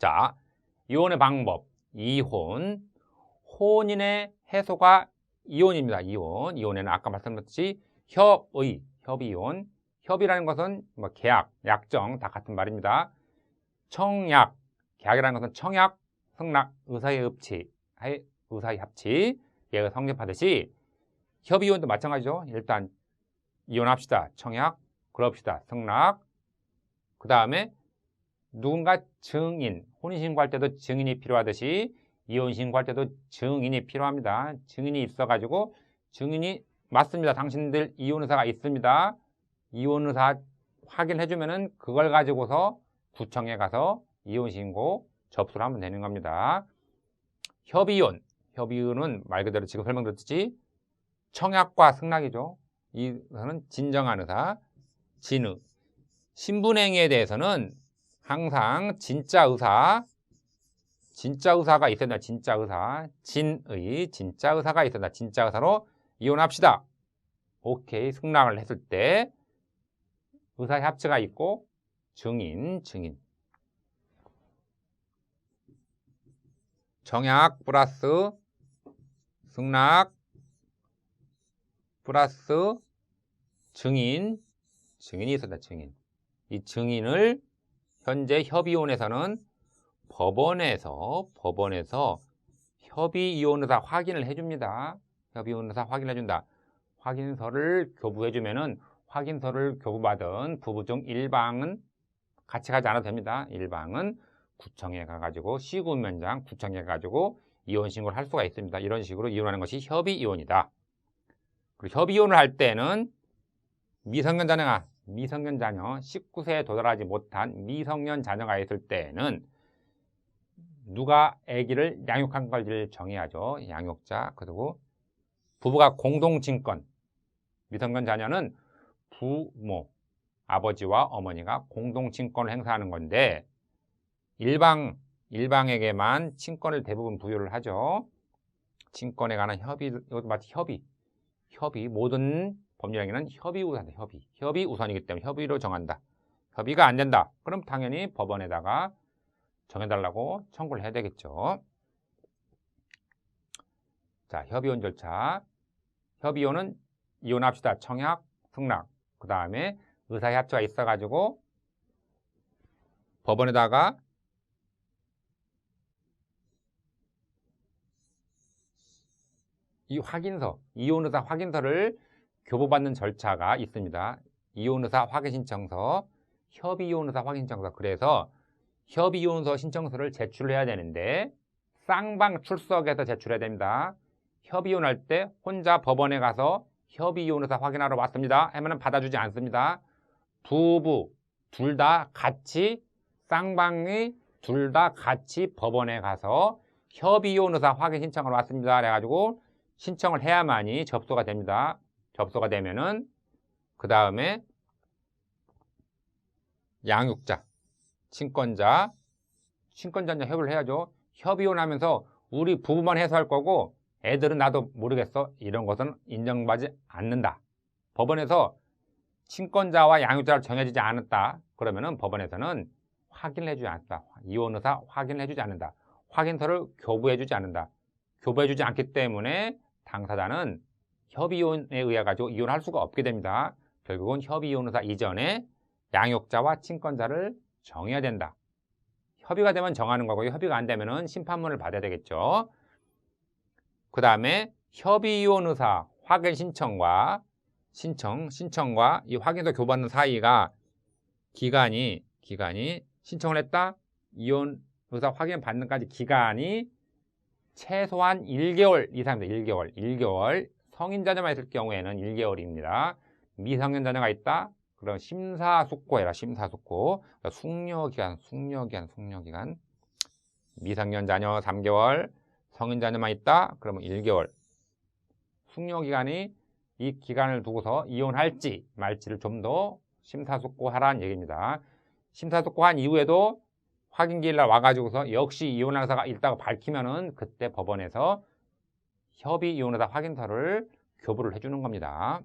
자, 이혼의 방법. 이혼. 혼인의 해소가 이혼입니다. 이혼. 이혼에는 아까 말씀드렸듯이 협의, 협의혼. 협의라는 것은 뭐 계약, 약정 다 같은 말입니다. 청약, 계약이라는 것은 청약, 승낙, 의사의 합치, 의사의 합치, 얘가 성립하듯이 협의혼도 마찬가지죠. 일단 이혼합시다. 청약, 그럽시다. 승낙. 그 다음에 누군가 증인, 혼인신고할 때도 증인이 필요하듯이 이혼신고할 때도 증인이 필요합니다. 증인이 있어가지고 증인이 맞습니다. 당신들 이혼의사가 있습니다. 이혼의사 확인해주면 은 그걸 가지고서 구청에 가서 이혼신고 접수를 하면 되는 겁니다. 협의혼, 협의혼은 말 그대로 지금 설명드렸듯이 청약과 승낙이죠. 이거는 진정한 의사, 진의. 신분행위에 대해서는 항상 진짜 의사, 진짜 의사가 된다. 진짜 의사, 진의, 진짜 의사가 된다. 진짜 의사로 이혼합시다. 오케이, 승낙을 했을 때 의사 협치가 있고 증인, 증인. 정약 플러스 승낙 플러스 증인, 증인이 있었다, 증인. 이 증인을 현재 협의원에서는 법원에서, 법원에서 협의이혼의사 확인을 해줍니다. 협의이혼의사 확인해준다. 확인서를 교부해주면은 확인서를 교부받은 부부 중 일방은 같이 가지 않아도 됩니다. 일방은 구청에 가가지고 시군면장 구청에 가가지고 이혼 신고를 할 수가 있습니다. 이런 식으로 이혼하는 것이 협의 이혼이다. 그리고 협의혼을 할 때는 미성년 자녀가 미성년 자녀 19세에 도달하지 못한 미성년 자녀가 있을 때는 누가 아기를 양육한 걸지를 정해야죠. 양육자 그리고 부부가 공동증권 미성년 자녀는 부모 아버지와 어머니가 공동증권을 행사하는 건데 일방 일방에게만 친권을 대부분 부여를 하죠. 친권에 관한 협의 이것도 마치 협의 협의 모든 법률행위는 협의 우선다 협의. 협의 우선이기 때문에 협의로 정한다. 협의가 안 된다. 그럼 당연히 법원에다가 정해달라고 청구를 해야 되겠죠. 자 협의원 절차. 협의원은 이혼합시다. 청약 승낙. 그 다음에 의사협조가 있어 가지고 법원에다가 이 확인서, 이혼의사 확인서를 교부받는 절차가 있습니다. 이혼의사 확인신청서, 협의이혼의사 확인신청서. 그래서 협의이혼서 신청서를 제출해야 되는데 쌍방 출석해서 제출해야 됩니다. 협의이혼할 때 혼자 법원에 가서 협의이혼의사 확인하러 왔습니다. 하면 받아주지 않습니다. 부부 둘 다 같이 쌍방이 둘 다 같이 법원에 가서 협의이혼의사 확인 신청하러 왔습니다. 그래가지고 신청을 해야만이 접수가 됩니다. 접수가 되면은 그 다음에 양육자, 친권자, 친권자냐 협의를 해야죠. 협의혼하면서 우리 부부만 해소할 거고 애들은 나도 모르겠어. 이런 것은 인정받지 않는다. 법원에서 친권자와 양육자를 정해지지 않았다. 그러면은 법원에서는 확인을 해주지 않았다. 이혼 의사 확인을 해주지 않는다. 확인서를 교부해 주지 않는다. 교부해 주지 않기 때문에 당사자는 협의혼에 의해 가지고 이혼할 수가 없게 됩니다. 결국은 협의혼의사 이전에 양육자와 친권자를 정해야 된다. 협의가 되면 정하는 거고요. 협의가 안 되면 심판문을 받아야 되겠죠. 그 다음에 협의혼의사 확인 신청과 신청, 신청과 이 확인서 교부받는 사이가 기간이 기간이 신청을 했다. 이혼 의사 확인 받는까지 기간이 최소한 1개월 이상입니다. 1개월. 1개월. 성인 자녀만 있을 경우에는 1개월입니다. 미성년 자녀가 있다? 그럼 심사숙고해라. 심사숙고. 그러니까 숙려기간, 숙려기간, 숙려기간. 미성년 자녀 3개월, 성인 자녀만 있다? 그러면 1개월. 숙려기간이 이 기간을 두고서 이혼할지 말지를 좀 더 심사숙고하라는 얘기입니다. 심사숙고한 이후에도 확인기일 날 와가지고서 역시 이혼의사가 있다고 밝히면은 그때 법원에서 협의 이혼의사 확인서를 교부를 해주는 겁니다.